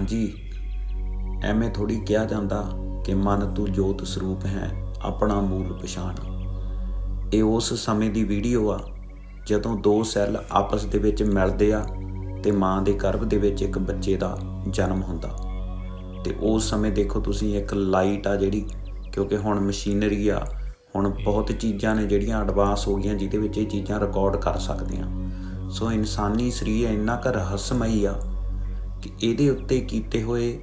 ਹਾਂਜੀ, ਐਵੇਂ ਥੋੜੀ ਕਿਹਾ ਜਾਂਦਾ ਕਿ ਮਨ ਤੂੰ ਜੋਤ ਸਰੂਪ ਹੈ, ਆਪਣਾ ਮੂਲ ਪਛਾਣ। ਇਹ ਉਸ ਸਮੇਂ ਦੀ ਵੀਡੀਓ ਆ, ਜਦੋਂ ਦੋ ਸੈੱਲ ਆਪਸ ਦੇ ਵਿੱਚ ਮਿਲਦੇ ਆ ਤੇ ਮਾਂ ਦੇ ਗਰਭ ਦੇ ਵਿੱਚ ਇੱਕ ਬੱਚੇ ਦਾ ਜਨਮ ਹੁੰਦਾ। ਤੇ ਉਸ ਸਮੇਂ ਦੇਖੋ ਤੁਸੀਂ ਇੱਕ ਲਾਈਟ ਆ ਜਿਹੜੀ, ਕਿਉਂਕਿ ਹੁਣ ਮਸ਼ੀਨਰੀ ਆ, ਹੁਣ ਬਹੁਤ ਚੀਜ਼ਾਂ ਨੇ ਜਿਹੜੀਆਂ ਐਡਵਾਂਸ ਹੋ ਗਈਆਂ ਜਿਹਦੇ ਵਿੱਚ ਇਹ ਚੀਜ਼ਾਂ ਰਿਕਾਰਡ ਕਰ ਸਕਦੇ ਆ ਸੋ ਇਨਸਾਨੀ ਸਰੀਰ ਇੰਨਾ ਕੁ ਰਹੱਸਮਈ ਆ ਕਿ ਇਹਦੇ ਉੱਤੇ ਕੀਤੇ ਹੋਏ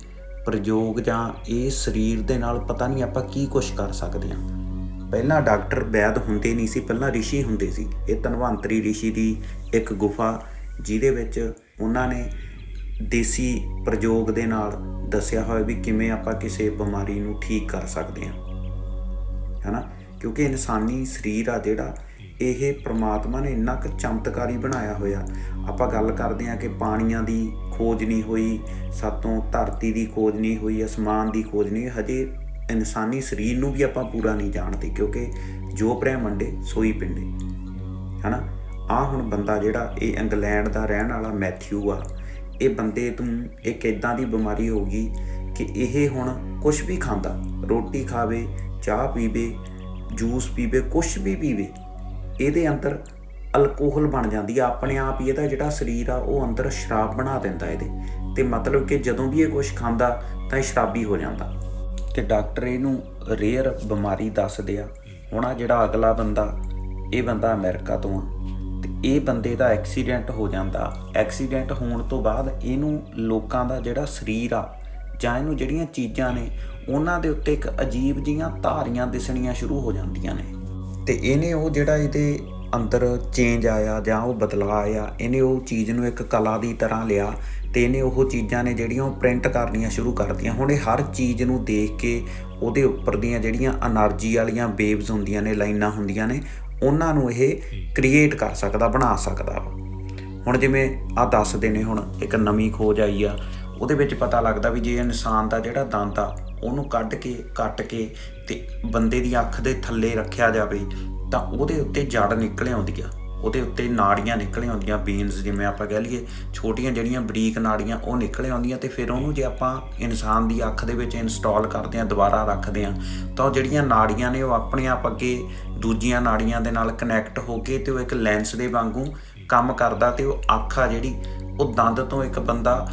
ਪ੍ਰਯੋਗ ਜਾਂ ਇਹ ਸਰੀਰ ਦੇ ਨਾਲ ਪਤਾ ਨਹੀਂ ਆਪਾਂ ਕੀ ਕੁਝ ਕਰ ਸਕਦੇ ਹਾਂ। ਪਹਿਲਾਂ ਡਾਕਟਰ ਵੈਦ ਹੁੰਦੇ ਨਹੀਂ ਸੀ, ਪਹਿਲਾਂ ਰਿਸ਼ੀ ਹੁੰਦੇ ਸੀ। ਇਹ ਧਨਵੰਤਰੀ ਰਿਸ਼ੀ ਦੀ ਇੱਕ ਗੁਫਾ, ਜਿਹਦੇ ਵਿੱਚ ਉਹਨਾਂ ਨੇ ਦੇਸੀ ਪ੍ਰਯੋਗ ਦੇ ਨਾਲ ਦੱਸਿਆ ਹੋਇਆ ਵੀ ਕਿਵੇਂ ਆਪਾਂ ਕਿਸੇ ਬਿਮਾਰੀ ਨੂੰ ਠੀਕ ਕਰ ਸਕਦੇ ਹਾਂ। ਹੈਨਾ? ਕਿਉਂਕਿ ਇਨਸਾਨੀ ਸਰੀਰ ਆ ਜਿਹੜਾ ਇਹ ਪ੍ਰਮਾਤਮਾ ਨੇ ਇੰਨਾ ਕੁ ਚਮਤਕਾਰੀ ਬਣਾਇਆ ਹੋਇਆ। ਆਪਾਂ ਗੱਲ ਕਰਦੇ ਹਾਂ ਕਿ ਪਾਣੀਆਂ ਦੀ ਖੋਜ ਨਹੀਂ ਹੋਈ, ਸਾਤੋਂ ਧਰਤੀ ਦੀ ਖੋਜ ਨਹੀਂ ਹੋਈ, ਅਸਮਾਨ ਦੀ ਖੋਜ ਨਹੀਂ ਹੋਈ। ਹਜੇ ਇਨਸਾਨੀ ਸਰੀਰ ਨੂੰ ਵੀ ਆਪਾਂ ਪੂਰਾ ਨਹੀਂ ਜਾਣਦੇ, ਕਿਉਂਕਿ ਜੋ ਬ੍ਰਹਿਮੰਡੇ ਸੋਈ ਪਿੰਡੇ ਹਨਾ? ਆ ਹੁਣ ਬੰਦਾ ਜਿਹੜਾ, ਇਹ ਇੰਗਲੈਂਡ ਦਾ ਰਹਿਣ ਵਾਲਾ ਮੈਥਿਊ ਆ। ਇਹ ਬੰਦੇ ਤੋਂ ਇੱਕ ਇਦਾਂ ਦੀ ਬਿਮਾਰੀ ਹੋ ਗਈ ਕਿ ਇਹ ਹੁਣ ਕੁਝ ਵੀ ਖਾਂਦਾ। ਰੋਟੀ ਖਾਵੇ, ਚਾਹ ਪੀਵੇ, ਜੂਸ ਪੀਵੇ ਕੁਝ ਵੀ ਪੀਵੇ। ਇਹਦੇ ਅੰਦਰ ਅਲਕੋਹਲ ਬਣ ਜਾਂਦੀ ਆ, ਆਪਣੇ ਆਪ ਹੀ ਇਹਦਾ ਜਿਹੜਾ ਸਰੀਰ ਆ, ਉਹ ਅੰਦਰ ਸ਼ਰਾਬ ਬਣਾ ਦਿੰਦਾ ਇਹਦੇ। ਤੇ ਮਤਲਬ ਕਿ ਜਦੋਂ ਵੀ ਇਹ ਕੁਝ ਖਾਂਦਾ, ਤਾਂ ਇਹ ਸ਼ਰਾਬੀ ਹੋ ਜਾਂਦਾ। ਤੇ ਡਾਕਟਰ ਇਹਨੂੰ ਰੇਅਰ ਬਿਮਾਰੀ ਦੱਸਦੇ ਆ। ਹੁਣ ਆ ਜਿਹੜਾ ਅਗਲਾ ਬੰਦਾ, ਇਹ ਬੰਦਾ ਅਮਰੀਕਾ ਤੋਂ ਆ। ਤੇ ਇਹ ਬੰਦੇ ਦਾ ਐਕਸੀਡੈਂਟ ਹੋ ਜਾਂਦਾ। ਐਕਸੀਡੈਂਟ ਹੋਣ ਤੋਂ ਬਾਅਦ ਇਹਨੂੰ ਲੋਕਾਂ ਦਾ ਜਿਹੜਾ ਸਰੀਰ ਆ, ਜਾਂ ਇਹਨੂੰ ਜਿਹੜੀਆਂ ਚੀਜ਼ਾਂ ਨੇ, ਉਹਨਾਂ ਦੇ ਉੱਤੇ ਇੱਕ ਅਜੀਬ ਜੀਆਂ ਧਾਰੀਆਂ ਦਿਸਣੀਆਂ ਸ਼ੁਰੂ ਹੋ ਜਾਂਦੀਆਂ ਨੇ। ਤੇ ਇਹਨੇ ਉਹ ਜਿਹੜਾ ਇਹਦੇ ਅੰਦਰ ਚੇਂਜ ਆਇਆ ਜਾਂ ਉਹ ਬਦਲਾਅ ਆਇਆ, ਇਹਨੇ ਉਹ ਚੀਜ਼ ਨੂੰ ਇੱਕ ਕਲਾ ਦੀ ਤਰ੍ਹਾਂ ਲਿਆ ਤੇ ਇਹਨੇ ਉਹ ਚੀਜ਼ਾਂ ਨੇ ਜਿਹੜੀਆਂ ਉਹ ਪ੍ਰਿੰਟ ਕਰਨੀਆਂ ਸ਼ੁਰੂ ਕਰਤੀਆਂ। ਹੁਣ ਇਹ ਹਰ ਚੀਜ਼ ਨੂੰ ਦੇਖ ਕੇ ਉਹਦੇ ਉੱਪਰ ਦੀਆਂ ਜਿਹੜੀਆਂ એનર્ਜੀ ਵਾਲੀਆਂ ਵੇਵਸ ਹੁੰਦੀਆਂ ਨੇ, ਲਾਈਨਾਂ ਹੁੰਦੀਆਂ ਨੇ, ਉਹਨਾਂ ਨੂੰ ਇਹ ਕ੍ਰੀਏਟ ਕਰ ਸਕਦਾ, ਬਣਾ ਸਕਦਾ। ਹੁਣ ਜਿਵੇਂ ਆ ਦੱਸਦੇ ਨੇ ਹੁਣ ਇੱਕ ਨਵੀਂ ਖੋਜ ਆਈ ਆ, ਉਹਦੇ ਵਿੱਚ ਪਤਾ ਲੱਗਦਾ ਵੀ ਜੇ ਇਨਸਾਨ ਦਾ ਜਿਹੜਾ ਦੰਦ ਆ ਉਹਨੂੰ ਕੱਢ ਕੇ, ਕੱਟ ਕੇ ਤੇ ਬੰਦੇ ਦੀ ਅੱਖ ਦੇ ਥੱਲੇ ਰੱਖਿਆ ਜਾਵੇ, ਤਾਂ ਉਹਦੇ ਉੱਤੇ ਜੜ ਨਿਕਲ ਆਉਂਦੀ ਆ ਉਹਦੇ ਉੱਤੇ ਨਾੜੀਆਂ ਨਿਕਲ ਆਉਂਦੀਆਂ ਬੀਨਸ ਜਿਵੇਂ ਆਪਾਂ ਕਹਿ ਲਈਏ, ਛੋਟੀਆਂ ਜਿਹੜੀਆਂ ਬਰੀਕ ਨਾੜੀਆਂ, ਉਹ ਨਿਕਲ ਆਉਂਦੀਆਂ ਤੇ ਫਿਰ ਉਹਨੂੰ ਜੇ ਆਪਾਂ ਇਨਸਾਨ ਦੀ ਅੱਖ ਦੇ ਵਿੱਚ ਇੰਸਟਾਲ ਕਰਦੇ ਆ ਦੁਬਾਰਾ ਰੱਖਦੇ ਆ ਤਾਂ ਉਹ ਜਿਹੜੀਆਂ ਨਾੜੀਆਂ ਨੇ ਉਹ ਆਪਣੇ ਆਪ ਅੱਗੇ ਦੂਜੀਆਂ ਨਾੜੀਆਂ ਦੇ ਨਾਲ ਕਨੈਕਟ ਹੋ ਕੇ ਤੇ ਉਹ ਇੱਕ ਲੈਂਸ ਦੇ ਵਾਂਗੂ ਕੰਮ ਕਰਦਾ ਤੇ ਉਹ ਅੱਖ ਆ ਜਿਹੜੀ, ਉਹ ਦੰਦ ਤੋਂ ਇੱਕ ਬੰਦਾ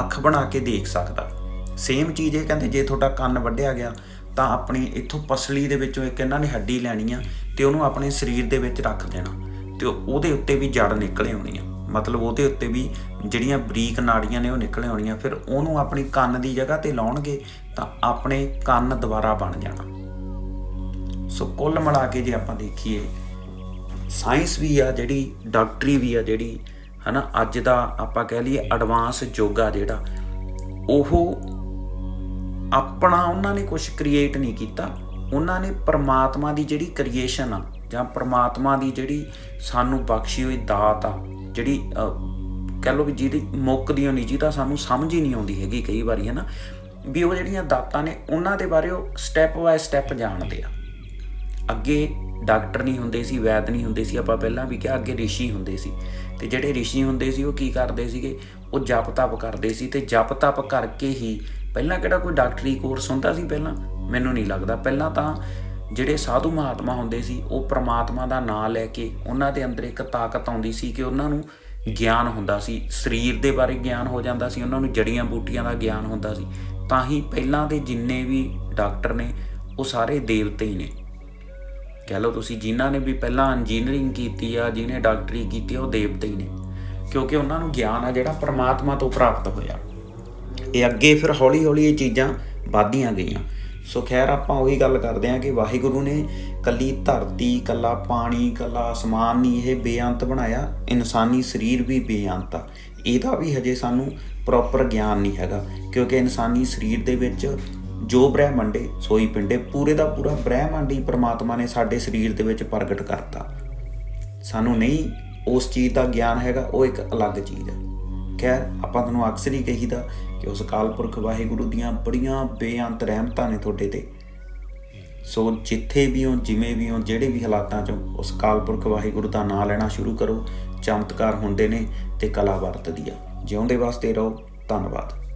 ਅੱਖ ਬਣਾ ਕੇ ਦੇਖ ਸਕਦਾ। ਸੇਮ ਚੀਜ਼ ਇਹ ਕਹਿੰਦੇ ਜੇ ਤੁਹਾਡਾ ਕੰਨ ਵੱਢਿਆ ਗਿਆ, ਤਾਂ ਆਪਣੀ ਇੱਥੋਂ ਪਸਲੀ ਦੇ ਵਿੱਚੋਂ ਇੱਕ ਇਹਨਾਂ ਨੇ ਹੱਡੀ ਲੈਣੀ ਆ ਤੇ ਉਹਨੂੰ ਆਪਣੇ ਸਰੀਰ ਦੇ ਵਿੱਚ ਰੱਖ ਦੇਣਾ ਤੇ ਉਹਦੇ ਉੱਤੇ ਵੀ ਜੜ ਨਿਕਲੇ ਆਉਣੀ ਆ। ਮਤਲਬ ਉਹਦੇ ਉੱਤੇ ਵੀ ਜਿਹੜੀਆਂ ਬਰੀਕ ਨਾੜੀਆਂ ਨੇ ਉਹ ਨਿਕਲੇ ਆਉਣੀਆਂ ਫਿਰ ਉਹਨੂੰ ਆਪਣੀ ਕੰਨ ਦੀ ਜਗ੍ਹਾ ਤੇ ਲਾਉਣਗੇ ਤਾਂ ਆਪਣੇ ਕੰਨ ਦੁਬਾਰਾ ਬਣ ਜਾਣਾ। ਸੋ ਕੁੱਲ ਮਿਲਾ ਕੇ ਜੇ ਆਪਾਂ ਦੇਖੀਏ, ਸਾਇੰਸ ਵੀ ਆ ਜਿਹੜੀ, ਡਾਕਟਰੀ ਵੀ ਆ ਜਿਹੜੀ, ਹਨਾ, ਅੱਜ ਦਾ ਆਪਾਂ ਕਹਿ ਲਈਏ ਐਡਵਾਂਸ ਯੋਗਾ ਜਿਹੜਾ, ਉਹ ਆਪਣਾ ਉਹਨਾਂ ਨੇ ਕੁਝ ਕ੍ਰੀਏਟ ਨਹੀਂ ਕੀਤਾ ਉਹਨਾਂ ਨੇ ਪਰਮਾਤਮਾ ਦੀ ਜਿਹੜੀ ਕ੍ਰੀਏਸ਼ਨ ਆ ਜਾਂ ਪਰਮਾਤਮਾ ਦੀ ਜਿਹੜੀ ਸਾਨੂੰ ਬਖਸ਼ੀ ਹੋਈ ਦਾਤ ਆ ਜਿਹੜੀ ਅਹ, ਕਹਿ ਲਓ ਵੀ ਜਿਹਦੀ ਮੁੱਕਦੀ ਹੋਣੀ ਜਿਹਦਾ ਸਾਨੂੰ ਸਮਝ ਹੀ ਨਹੀਂ ਆਉਂਦੀ ਹੈਗੀ ਕਈ ਵਾਰੀ ਹੈ ਨਾ ਵੀ ਉਹ ਜਿਹੜੀਆਂ ਦਾਤਾਂ ਨੇ ਉਹਨਾਂ ਦੇ ਬਾਰੇ ਉਹ ਸਟੈਪ ਬਾਏ ਸਟੈਪ ਜਾਣਦੇ ਆ। ਅੱਗੇ ਡਾਕਟਰ ਨਹੀਂ ਹੁੰਦੇ ਸੀ ਵੈਦ ਨਹੀਂ ਹੁੰਦੇ ਸੀ ਆਪਾਂ ਪਹਿਲਾਂ ਵੀ ਕਿਹਾ ਅੱਗੇ ਰਿਸ਼ੀ ਹੁੰਦੇ ਸੀ। ਤੇ ਜਿਹੜੇ ਰਿਸ਼ੀ ਹੁੰਦੇ ਸੀ ਉਹ ਕੀ ਕਰਦੇ ਸੀਗੇ? ਉਹ ਜਪ ਤਪ ਕਰਦੇ ਸੀ ਤੇ ਜਪ ਤਪ ਕਰਕੇ ਹੀ ਪਹਿਲਾਂ ਕਿਹੜਾ ਕੋਈ ਡਾਕਟਰੀ ਕੋਰਸ ਹੁੰਦਾ ਸੀ ਪਹਿਲਾਂ? ਮੈਨੂੰ ਨਹੀਂ ਲੱਗਦਾ। ਪਹਿਲਾਂ ਤਾਂ ਜਿਹੜੇ ਸਾਧੂ ਮਹਾਤਮਾ ਹੁੰਦੇ ਸੀ, ਉਹ ਪ੍ਰਮਾਤਮਾ ਦਾ ਨਾਮ ਲੈ ਕੇ ਉਹਨਾਂ ਦੇ ਅੰਦਰ ਇੱਕ ਤਾਕਤ ਆਉਂਦੀ ਸੀ ਕਿ ਉਹਨਾਂ ਨੂੰ ਗਿਆਨ ਹੁੰਦਾ ਸੀ। ਸਰੀਰ ਦੇ ਬਾਰੇ ਗਿਆਨ ਹੋ ਜਾਂਦਾ ਸੀ, ਉਹਨਾਂ ਨੂੰ ਜੜੀਆਂ ਬੂਟੀਆਂ ਦਾ ਗਿਆਨ ਹੁੰਦਾ ਸੀ। ਤਾਂ ਹੀ ਪਹਿਲਾਂ ਦੇ ਜਿੰਨੇ ਵੀ ਡਾਕਟਰ ਨੇ, ਉਹ ਸਾਰੇ ਦੇਵਤੇ ਹੀ ਨੇ। ਕਹਿ ਲਓ ਤੁਸੀਂ, ਜਿਨ੍ਹਾਂ ਨੇ ਵੀ ਪਹਿਲਾਂ ਇੰਜੀਨੀਅਰਿੰਗ ਕੀਤੀ ਆ, ਜਿਹਨੇ ਡਾਕਟਰੀ ਕੀਤੀ ਉਹ ਦੇਵਤੇ ਹੀ ਨੇ। ਕਿਉਂਕਿ ਉਹਨਾਂ ਨੂੰ ਗਿਆਨ ਆ ਜਿਹੜਾ ਪਰਮਾਤਮਾ ਤੋਂ ਪ੍ਰਾਪਤ ਹੋਇਆ। ਇਹ ਅੱਗੇ ਫਿਰ ਹੌਲੀ ਹੌਲੀ ਇਹ ਚੀਜ਼ਾਂ ਵਧਦੀਆਂ ਗਈਆਂ। ਸੋ ਖੈਰ ਆਪਾਂ ਉਹੀ ਗੱਲ ਕਰਦੇ ਹਾਂ ਕਿ ਵਾਹਿਗੁਰੂ ਨੇ ਕੱਲੀ ਧਰਤੀ, ਕੱਲਾ ਪਾਣੀ, ਕੱਲਾ ਅਸਮਾਨ ਨਹੀਂ, ਇਹ ਬੇਅੰਤ ਬਣਾਇਆ। ਇਨਸਾਨੀ ਸਰੀਰ ਵੀ ਬੇਅੰਤ ਆ। ਇਹਦਾ ਵੀ ਹਜੇ ਸਾਨੂੰ ਪ੍ਰੋਪਰ ਗਿਆਨ ਨਹੀਂ ਹੈਗਾ, ਕਿਉਂਕਿ ਇਨਸਾਨੀ ਸਰੀਰ ਦੇ ਵਿੱਚ ਜੋ ਬ੍ਰਹਿਮੰਡੇ ਸੋਈ ਪਿੰਡੇ ਪੂਰੇ ਦਾ ਪੂਰਾ ਬ੍ਰਹਿਮੰਡ ਹੀ ਪ੍ਰਮਾਤਮਾ ਨੇ ਸਾਡੇ ਸਰੀਰ ਦੇ ਵਿੱਚ ਪ੍ਰਗਟ ਕਰਤਾ। ਸਾਨੂੰ ਨਹੀਂ ਉਸ ਚੀਜ਼ ਦਾ ਗਿਆਨ ਹੈਗਾ, ਉਹ ਇੱਕ ਅਲੱਗ ਚੀਜ਼ ਹੈ ਖੈਰ ਆਪਾਂ ਤੁਹਾਨੂੰ ਅਕਸਰ ਹੀ ਕਹੀਦਾ ਕਿ ਉਸ ਅਕਾਲ ਪੁਰਖ ਵਾਹਿਗੁਰੂ ਦੀਆਂ ਬੜੀਆਂ ਬੇਅੰਤ ਰਹਿਮਤਾਂ ਨੇ ਤੁਹਾਡੇ ਤੇ। ਸੋ ਜਿੱਥੇ ਵੀ ਹੋ, ਜਿਵੇਂ ਵੀ ਹੋ, ਜਿਹੜੇ ਵੀ ਹਾਲਾਤਾਂ 'ਚ ਉਸ ਅਕਾਲ ਪੁਰਖ ਵਾਹਿਗੁਰੂ ਦਾ ਨਾਮ ਲੈਣਾ ਸ਼ੁਰੂ ਕਰੋ, ਚਮਤਕਾਰ ਹੁੰਦੇ ਨੇ ਤੇ ਕਲਾ ਵਰਤਦੀ ਆ। ਜਿਉਂਦੇ ਵਾਸਤੇ ਰਹੋ। ਧੰਨਵਾਦ।